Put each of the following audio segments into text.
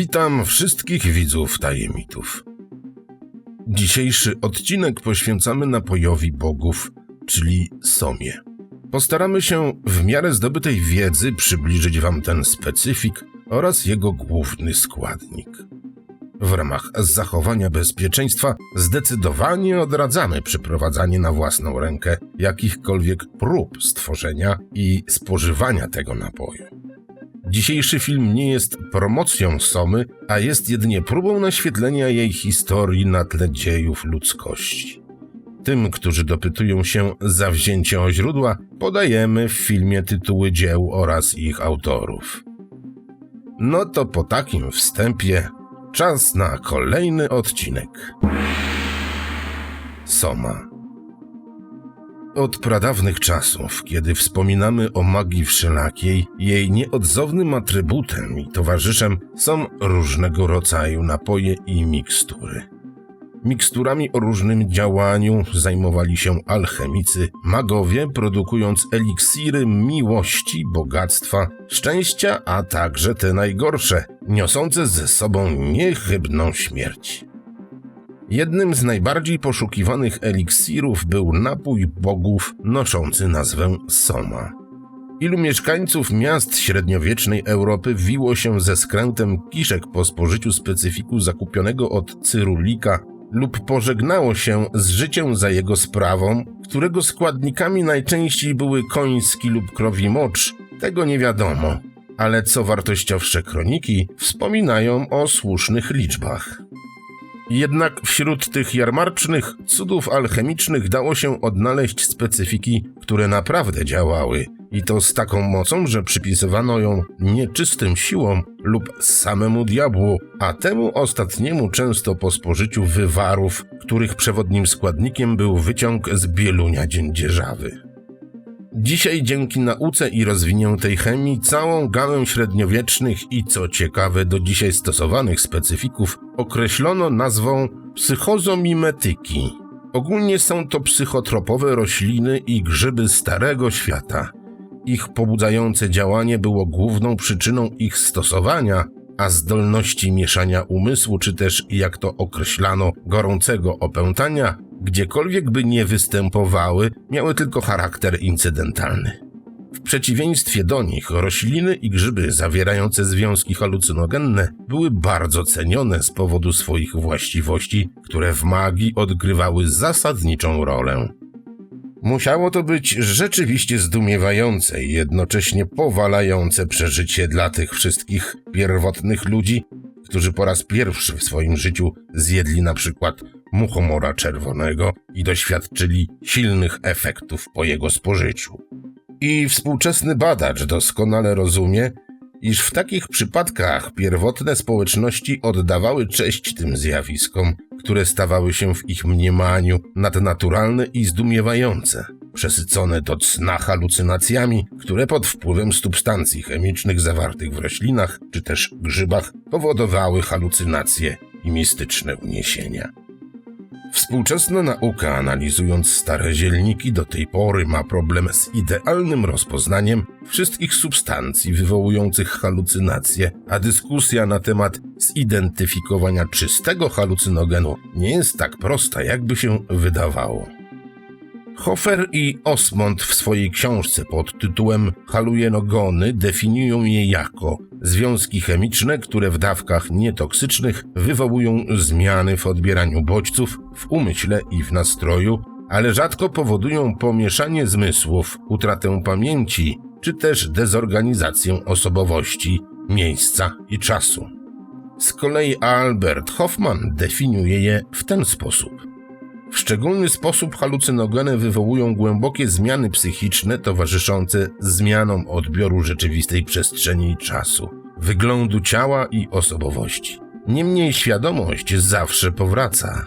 Witam wszystkich widzów tajemników. Dzisiejszy odcinek poświęcamy napojowi bogów, czyli Somie. Postaramy się w miarę zdobytej wiedzy przybliżyć Wam ten specyfik oraz jego główny składnik. W ramach zachowania bezpieczeństwa zdecydowanie odradzamy przeprowadzanie na własną rękę jakichkolwiek prób stworzenia i spożywania tego napoju. Dzisiejszy film nie jest promocją Somy, a jest jedynie próbą naświetlenia jej historii na tle dziejów ludzkości. Tym, którzy dopytują się zawzięcie o źródła, podajemy w filmie tytuły dzieł oraz ich autorów. No to po takim wstępie czas na kolejny odcinek. Soma. Od pradawnych czasów, kiedy wspominamy o magii wszelakiej, jej nieodzownym atrybutem i towarzyszem są różnego rodzaju napoje i mikstury. Miksturami o różnym działaniu zajmowali się alchemicy, magowie, produkując eliksiry miłości, bogactwa, szczęścia, a także te najgorsze, niosące ze sobą niechybną śmierć. Jednym z najbardziej poszukiwanych eliksirów był napój bogów noszący nazwę Soma. Ilu mieszkańców miast średniowiecznej Europy wiło się ze skrętem kiszek po spożyciu specyfiku zakupionego od Cyrulika lub pożegnało się z życiem za jego sprawą, którego składnikami najczęściej były koński lub krowi mocz, tego nie wiadomo, ale co wartościowsze kroniki wspominają o słusznych liczbach. Jednak wśród tych jarmarcznych cudów alchemicznych dało się odnaleźć specyfiki, które naprawdę działały i to z taką mocą, że przypisywano ją nieczystym siłom lub samemu diabłu, a temu ostatniemu często po spożyciu wywarów, których przewodnim składnikiem był wyciąg z bielunia dziędzierzawy. Dzisiaj dzięki nauce i rozwiniętej chemii całą gamę średniowiecznych i co ciekawe do dzisiaj stosowanych specyfików określono nazwą psychozomimetyki. Ogólnie są to psychotropowe rośliny i grzyby Starego Świata. Ich pobudzające działanie było główną przyczyną ich stosowania, a zdolności mieszania umysłu, czy też jak to określano, gorącego opętania, gdziekolwiek by nie występowały, miały tylko charakter incydentalny. W przeciwieństwie do nich, rośliny i grzyby zawierające związki halucynogenne były bardzo cenione z powodu swoich właściwości, które w magii odgrywały zasadniczą rolę. Musiało to być rzeczywiście zdumiewające i jednocześnie powalające przeżycie dla tych wszystkich pierwotnych ludzi, którzy po raz pierwszy w swoim życiu zjedli na przykład muchomora czerwonego i doświadczyli silnych efektów po jego spożyciu. I współczesny badacz doskonale rozumie, iż w takich przypadkach pierwotne społeczności oddawały cześć tym zjawiskom, które stawały się w ich mniemaniu nadnaturalne i zdumiewające, przesycone do cna halucynacjami, które pod wpływem substancji chemicznych zawartych w roślinach czy też grzybach powodowały halucynacje i mistyczne uniesienia. Współczesna nauka, analizując stare zielniki, do tej pory ma problem z idealnym rozpoznaniem wszystkich substancji wywołujących halucynacje, a dyskusja na temat zidentyfikowania czystego halucynogenu nie jest tak prosta, jakby się wydawało. Hofer i Osmond w swojej książce pod tytułem Halujenogony definiują je jako związki chemiczne, które w dawkach nietoksycznych wywołują zmiany w odbieraniu bodźców, w umyśle i w nastroju, ale rzadko powodują pomieszanie zmysłów, utratę pamięci czy też dezorganizację osobowości, miejsca i czasu. Z kolei Albert Hoffman definiuje je w ten sposób. W szczególny sposób halucynogeny wywołują głębokie zmiany psychiczne towarzyszące zmianom odbioru rzeczywistej przestrzeni i czasu, wyglądu ciała i osobowości. Niemniej świadomość zawsze powraca.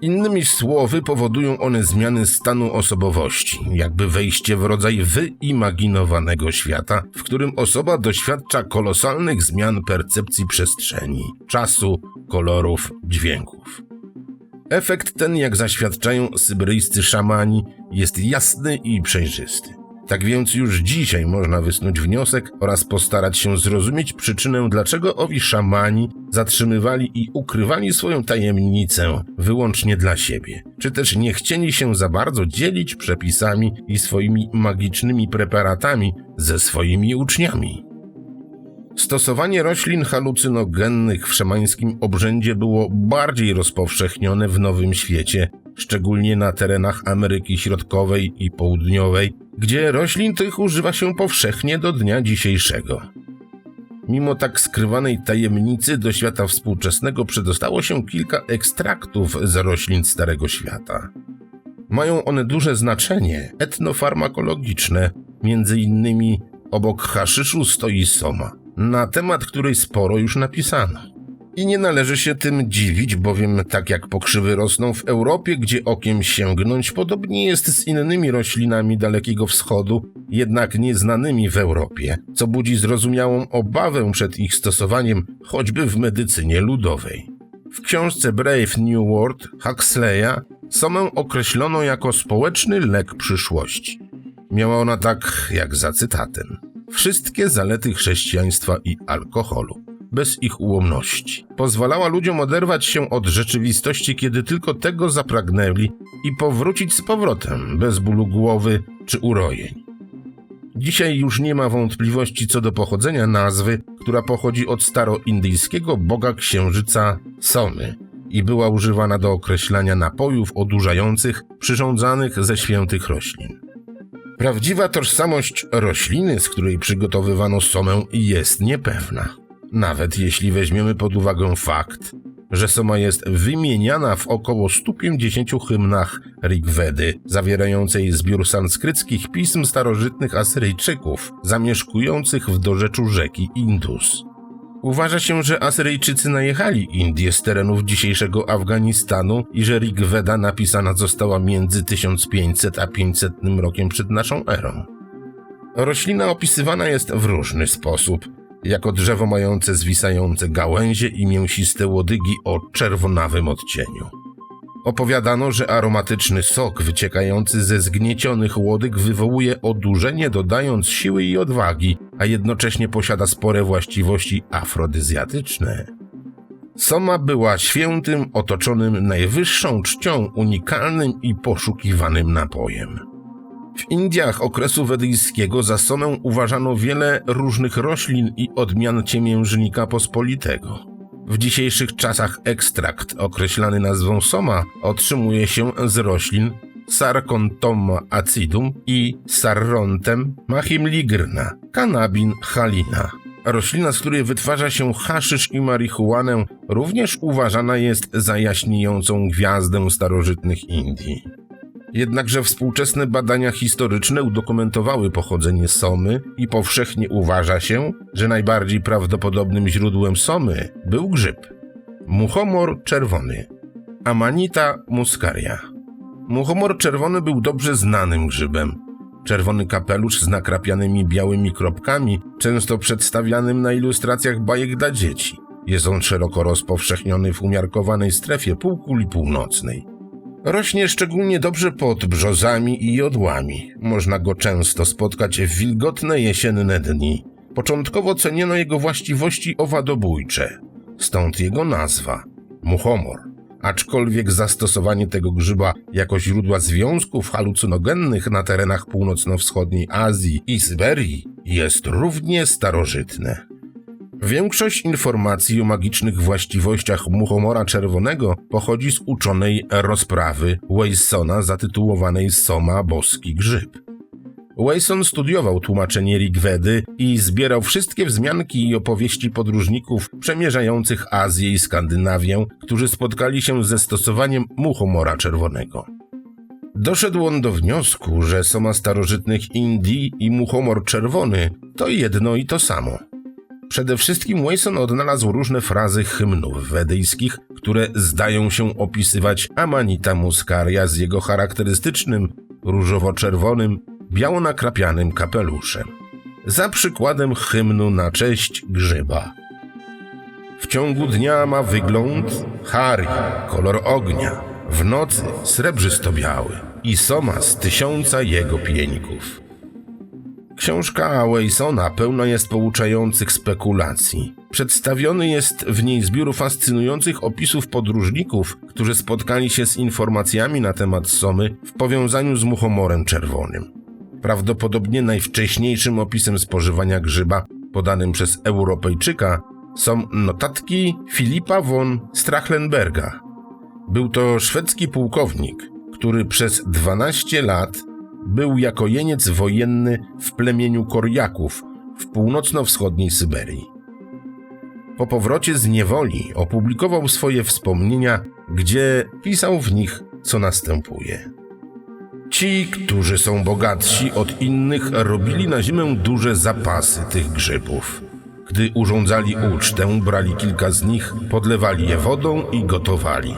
Innymi słowy, powodują one zmiany stanu osobowości, jakby wejście w rodzaj wyimaginowanego świata, w którym osoba doświadcza kolosalnych zmian percepcji przestrzeni, czasu, kolorów, dźwięków. Efekt ten, jak zaświadczają syberyjscy szamani, jest jasny i przejrzysty. Tak więc już dzisiaj można wysnuć wniosek oraz postarać się zrozumieć przyczynę, dlaczego owi szamani zatrzymywali i ukrywali swoją tajemnicę wyłącznie dla siebie, czy też nie chcieli się za bardzo dzielić przepisami i swoimi magicznymi preparatami ze swoimi uczniami. Stosowanie roślin halucynogennych w szamańskim obrzędzie było bardziej rozpowszechnione w Nowym Świecie, szczególnie na terenach Ameryki Środkowej i Południowej, gdzie roślin tych używa się powszechnie do dnia dzisiejszego. Mimo tak skrywanej tajemnicy do świata współczesnego przedostało się kilka ekstraktów z roślin Starego Świata. Mają one duże znaczenie etnofarmakologiczne, między innymi obok haszyszu stoi soma, na temat której sporo już napisano. I nie należy się tym dziwić, bowiem tak jak pokrzywy rosną w Europie, gdzie okiem sięgnąć, podobnie jest z innymi roślinami Dalekiego Wschodu, jednak nieznanymi w Europie, co budzi zrozumiałą obawę przed ich stosowaniem choćby w medycynie ludowej. W książce Brave New World Huxleya somę określono jako społeczny lek przyszłości. Miała ona tak, jak za cytatem, wszystkie zalety chrześcijaństwa i alkoholu bez ich ułomności. Pozwalała ludziom oderwać się od rzeczywistości, kiedy tylko tego zapragnęli i powrócić z powrotem, bez bólu głowy czy urojeń. Dzisiaj już nie ma wątpliwości co do pochodzenia nazwy, która pochodzi od staroindyjskiego boga księżyca Somy i była używana do określania napojów odurzających przyrządzanych ze świętych roślin. Prawdziwa tożsamość rośliny, z której przygotowywano somę, jest niepewna. Nawet jeśli weźmiemy pod uwagę fakt, że soma jest wymieniana w około 150 hymnach Rigvedy, zawierającej zbiór sanskryckich pism starożytnych Asyryjczyków, zamieszkujących w dorzeczu rzeki Indus. Uważa się, że Asyryjczycy najechali Indię z terenów dzisiejszego Afganistanu i że Rigveda napisana została między 1500 a 500 rokiem przed naszą erą. Roślina opisywana jest w różny sposób, jako drzewo mające zwisające gałęzie i mięsiste łodygi o czerwonawym odcieniu. Opowiadano, że aromatyczny sok wyciekający ze zgniecionych łodyg wywołuje odurzenie, dodając siły i odwagi, a jednocześnie posiada spore właściwości afrodyzjatyczne. Soma była świętym, otoczonym najwyższą czcią, unikalnym i poszukiwanym napojem. W Indiach okresu wedyjskiego za somę uważano wiele różnych roślin i odmian ciemiężnika pospolitego. W dzisiejszych czasach ekstrakt określany nazwą soma otrzymuje się z roślin Sarcontoma acidum i Sarrontem machimligrna, cannabin halina. Roślina, z której wytwarza się haszysz i marihuanę, również uważana jest za jaśniejącą gwiazdę starożytnych Indii. Jednakże współczesne badania historyczne udokumentowały pochodzenie somy i powszechnie uważa się, że najbardziej prawdopodobnym źródłem somy był grzyb. Muchomor czerwony. Amanita muscaria. Muchomor czerwony był dobrze znanym grzybem. Czerwony kapelusz z nakrapianymi białymi kropkami, często przedstawianym na ilustracjach bajek dla dzieci. Jest on szeroko rozpowszechniony w umiarkowanej strefie półkuli północnej. Rośnie szczególnie dobrze pod brzozami i jodłami. Można go często spotkać w wilgotne jesienne dni. Początkowo ceniono jego właściwości owadobójcze, stąd jego nazwa muchomor. Aczkolwiek zastosowanie tego grzyba jako źródła związków halucynogennych na terenach północno-wschodniej Azji i Syberii jest równie starożytne. Większość informacji o magicznych właściwościach muchomora czerwonego pochodzi z uczonej rozprawy Waysona zatytułowanej Soma Boski Grzyb. Wayson studiował tłumaczenie Rigvedy i zbierał wszystkie wzmianki i opowieści podróżników przemierzających Azję i Skandynawię, którzy spotkali się ze stosowaniem muchomora czerwonego. Doszedł on do wniosku, że soma starożytnych Indii i muchomor czerwony to jedno i to samo. Przede wszystkim Wayson odnalazł różne frazy hymnów wedyjskich, które zdają się opisywać Amanita muscaria z jego charakterystycznym, różowo-czerwonym, biało nakrapianym kapeluszem. Za przykładem hymnu na cześć grzyba. W ciągu dnia ma wygląd hari, kolor ognia, w nocy srebrzysto-biały i soma z tysiąca jego pieńków. Książka Waysona pełna jest pouczających spekulacji. Przedstawiony jest w niej zbiór fascynujących opisów podróżników, którzy spotkali się z informacjami na temat Somy w powiązaniu z muchomorem czerwonym. Prawdopodobnie najwcześniejszym opisem spożywania grzyba podanym przez Europejczyka są notatki Filipa von Strachlenberga. Był to szwedzki pułkownik, który przez 12 lat był jako jeniec wojenny w plemieniu Korjaków w północno-wschodniej Syberii. Po powrocie z niewoli opublikował swoje wspomnienia, gdzie pisał w nich, co następuje. Ci, którzy są bogatsi od innych, robili na zimę duże zapasy tych grzybów. Gdy urządzali ucztę, brali kilka z nich, podlewali je wodą i gotowali.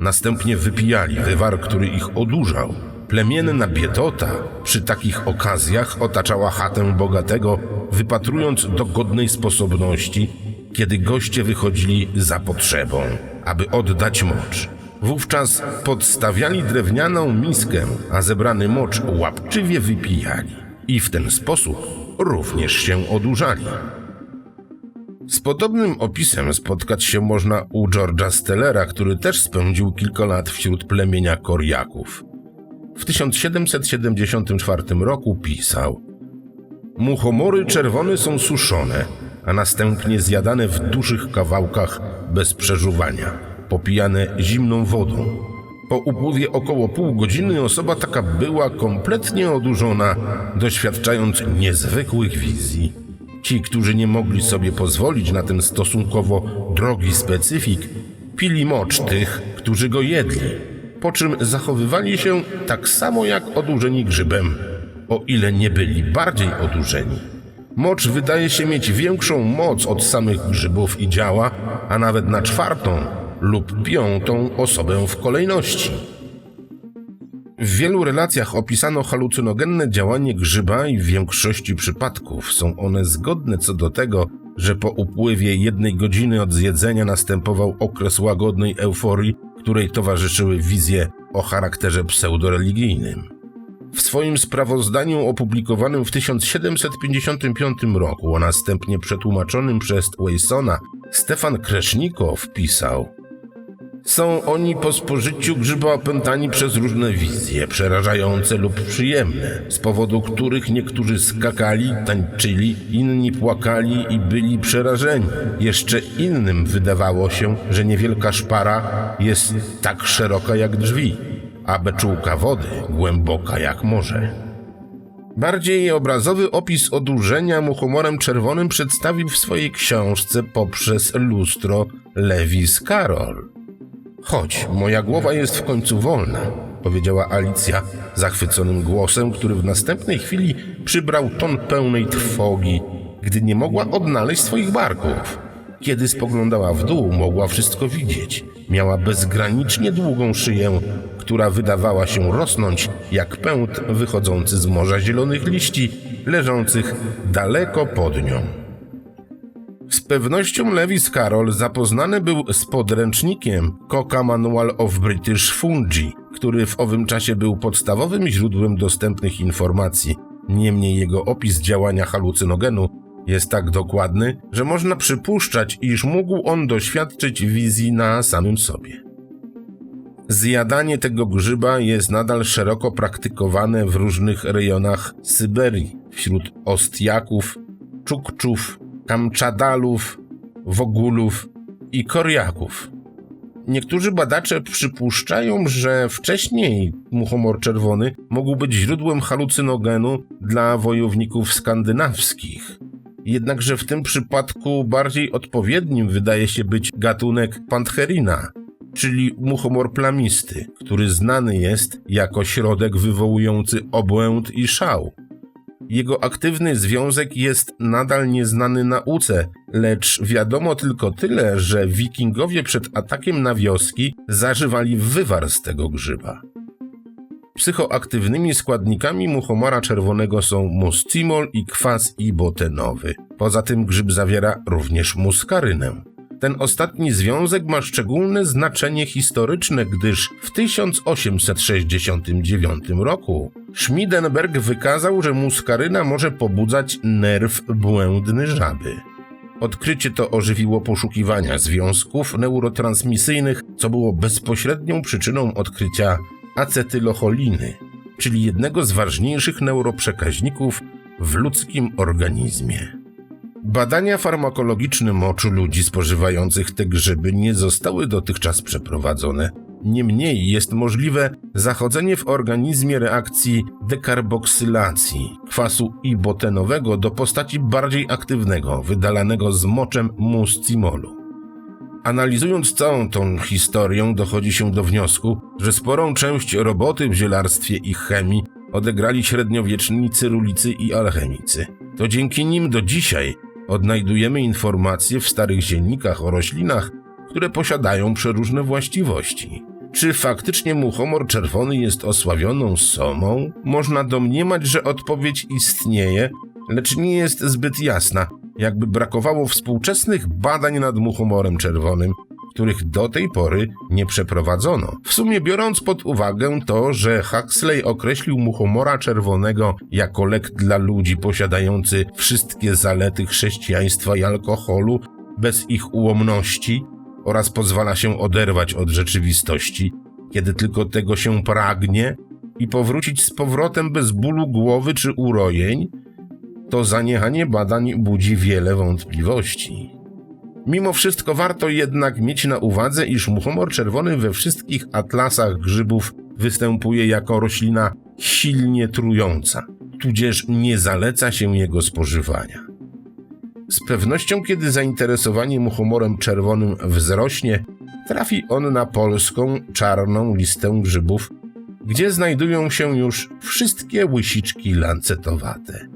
Następnie wypijali wywar, który ich odurzał. Plemienna biedota przy takich okazjach otaczała chatę bogatego, wypatrując dogodnej sposobności, kiedy goście wychodzili za potrzebą, aby oddać mocz. Wówczas podstawiali drewnianą miskę, a zebrany mocz łapczywie wypijali i w ten sposób również się odurzali. Z podobnym opisem spotkać się można u George'a Stellera, który też spędził kilka lat wśród plemienia Korjaków. W 1774 roku pisał: Muchomory czerwone są suszone, a następnie zjadane w dużych kawałkach bez przeżuwania, popijane zimną wodą. Po upływie około pół godziny osoba taka była kompletnie odurzona, doświadczając niezwykłych wizji. Ci, którzy nie mogli sobie pozwolić na ten stosunkowo drogi specyfik, pili mocz tych, którzy go jedli, po czym zachowywali się tak samo jak odurzeni grzybem, o ile nie byli bardziej odurzeni. Mocz wydaje się mieć większą moc od samych grzybów i działa, a nawet na czwartą lub piątą osobę w kolejności. W wielu relacjach opisano halucynogenne działanie grzyba i w większości przypadków są one zgodne co do tego, że po upływie jednej godziny od zjedzenia następował okres łagodnej euforii, której towarzyszyły wizje o charakterze pseudoreligijnym. W swoim sprawozdaniu opublikowanym w 1755 roku, a następnie przetłumaczonym przez Waysona, Stefan Kresznikow pisał Są oni po spożyciu grzyba opętani przez różne wizje, przerażające lub przyjemne, z powodu których niektórzy skakali, tańczyli, inni płakali i byli przerażeni. Jeszcze innym wydawało się, że niewielka szpara jest tak szeroka jak drzwi a beczułka wody głęboka jak morze. Bardziej obrazowy opis odurzenia mu humorem czerwonym przedstawił w swojej książce poprzez lustro Lewis Carroll. Chodź, moja głowa jest w końcu wolna, powiedziała Alicja zachwyconym głosem, który w następnej chwili przybrał ton pełnej trwogi, gdy nie mogła odnaleźć swoich barków. Kiedy spoglądała w dół, mogła wszystko widzieć. Miała bezgranicznie długą szyję, która wydawała się rosnąć jak pęd wychodzący z morza zielonych liści, leżących daleko pod nią. Z pewnością Lewis Carroll zapoznany był z podręcznikiem Coca Manual of British Fungi, który w owym czasie był podstawowym źródłem dostępnych informacji. Niemniej jego opis działania halucynogenu jest tak dokładny, że można przypuszczać, iż mógł on doświadczyć wizji na samym sobie. Zjadanie tego grzyba jest nadal szeroko praktykowane w różnych rejonach Syberii, wśród Ostiaków, Czukczów, Kamczadalów, Wogulów i Korjaków. Niektórzy badacze przypuszczają, że wcześniej muchomor czerwony mógł być źródłem halucynogenu dla wojowników skandynawskich. Jednakże w tym przypadku bardziej odpowiednim wydaje się być gatunek Pantherina, czyli muchomor plamisty, który znany jest jako środek wywołujący obłęd i szał. Jego aktywny związek jest nadal nieznany nauce, lecz wiadomo tylko tyle, że wikingowie przed atakiem na wioski zażywali wywar z tego grzyba. Psychoaktywnymi składnikami muchomora czerwonego są muscimol i kwas ibotenowy. Poza tym grzyb zawiera również muskarynę. Ten ostatni związek ma szczególne znaczenie historyczne, gdyż w 1869 roku Schmiedenberg wykazał, że muskaryna może pobudzać nerw błędny żaby. Odkrycie to ożywiło poszukiwania związków neurotransmisyjnych, co było bezpośrednią przyczyną odkrycia acetylocholiny, czyli jednego z ważniejszych neuroprzekaźników w ludzkim organizmie. Badania farmakologiczne moczu ludzi spożywających te grzyby nie zostały dotychczas przeprowadzone. Niemniej jest możliwe zachodzenie w organizmie reakcji dekarboksylacji kwasu ibotenowego do postaci bardziej aktywnego, wydalanego z moczem muscimolu. Analizując całą tą historię, dochodzi się do wniosku, że sporą część roboty w zielarstwie i chemii odegrali średniowieczni cyrulicy i alchemicy. To dzięki nim do dzisiaj odnajdujemy informacje w starych dziennikach o roślinach, które posiadają przeróżne właściwości. Czy faktycznie muchomor czerwony jest osławioną somą? Można domniemać, że odpowiedź istnieje, lecz nie jest zbyt jasna, jakby brakowało współczesnych badań nad muchomorem czerwonym, których do tej pory nie przeprowadzono. W sumie biorąc pod uwagę to, że Huxley określił muchomora czerwonego jako lek dla ludzi posiadający wszystkie zalety chrześcijaństwa i alkoholu bez ich ułomności oraz pozwala się oderwać od rzeczywistości, kiedy tylko tego się pragnie i powrócić z powrotem bez bólu głowy czy urojeń, to zaniechanie badań budzi wiele wątpliwości. Mimo wszystko warto jednak mieć na uwadze, iż muchomor czerwony we wszystkich atlasach grzybów występuje jako roślina silnie trująca, tudzież nie zaleca się jego spożywania. Z pewnością, kiedy zainteresowanie muchomorem czerwonym wzrośnie, trafi on na polską czarną listę grzybów, gdzie znajdują się już wszystkie łysiczki lancetowate.